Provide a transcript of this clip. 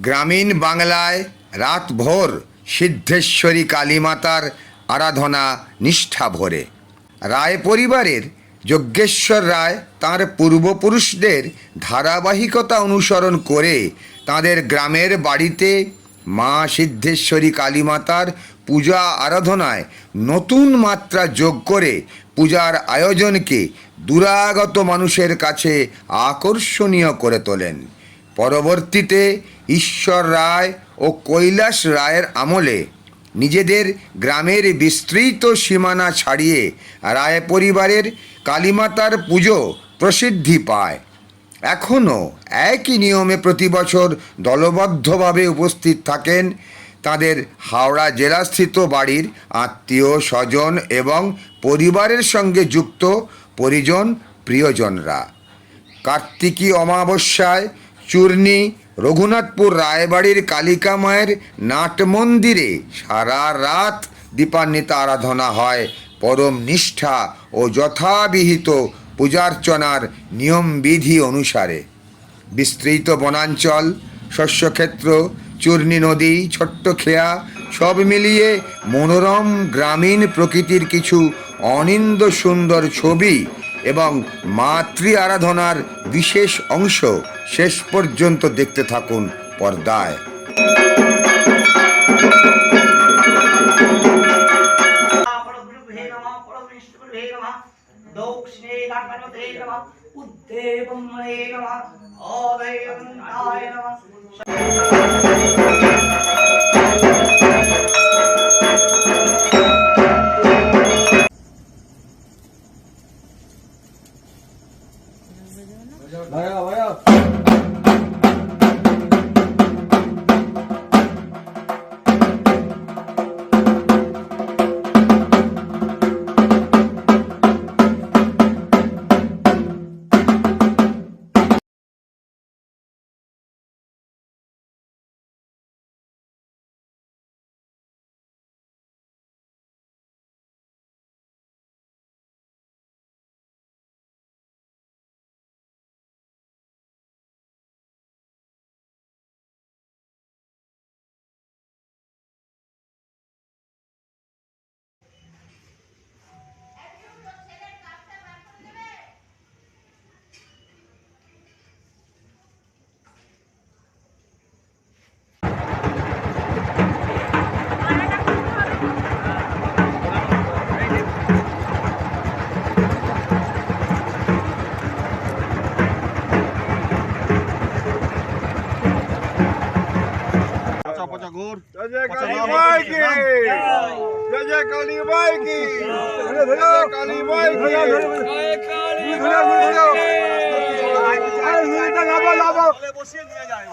গ্রামীণ বাংলায় রাতভর সিদ্ধেশ্বরী কালীমাতার আরাধনা নিষ্ঠা ভরে। রায় পরিবারের যজ্ঞেশ্বর রায় তাঁর পূর্বপুরুষদের ধারাবাহিকতা অনুসরণ করে তাদের গ্রামের বাড়িতে মা সিদ্ধেশ্বরী কালীমাতার পূজা আরাধনায় নতুন মাত্রা যোগ করে পূজার আয়োজনকে দুরাগত মানুষের কাছে আকর্ষণীয় করে তোলেন। পরবর্তীতে ঈশ্বর রায় ও কৈলাস রায়ের আমলে নিজেদের গ্রামের বিস্তৃত সীমানা ছাড়িয়ে রায় পরিবারের কালীমাতার পুজো প্রসিদ্ধি পায়। এখনও একই নিয়মে প্রতি বছর দলবদ্ধভাবে উপস্থিত থাকেন তাদের হাওড়া জেলাস্থিত বাড়ির আত্মীয়, স্বজন এবং পরিবারের সঙ্গে যুক্ত পরিজন, প্রিয়জনরা। কার্তিকী অমাবস্যায় চূর্ণী রঘুনাথপুর রায়বাড়ির কালিকা মায়ের নাট মন্দিরে সারা রাত দীপান্বিত আরাধনা হয়। পরম নিষ্ঠা ও যথাবিহিত পূজার্চনার নিয়মবিধি অনুসারে। বিস্তৃত বনাঞ্চল, শস্যক্ষেত্র, চূর্ণী নদী, ছোট্ট খেয়া, সব মিলিয়ে মনোরম গ্রামীণ প্রকৃতির কিছু অনিন্দ সুন্দর ছবি এবং মাতৃ আরাধনার বিশেষ অংশ শেষ পর্যন্ত দেখতে থাকুন পর্দায়। উদ্দেবম নমঃ। কি বসিয়ে নিয়ে যায়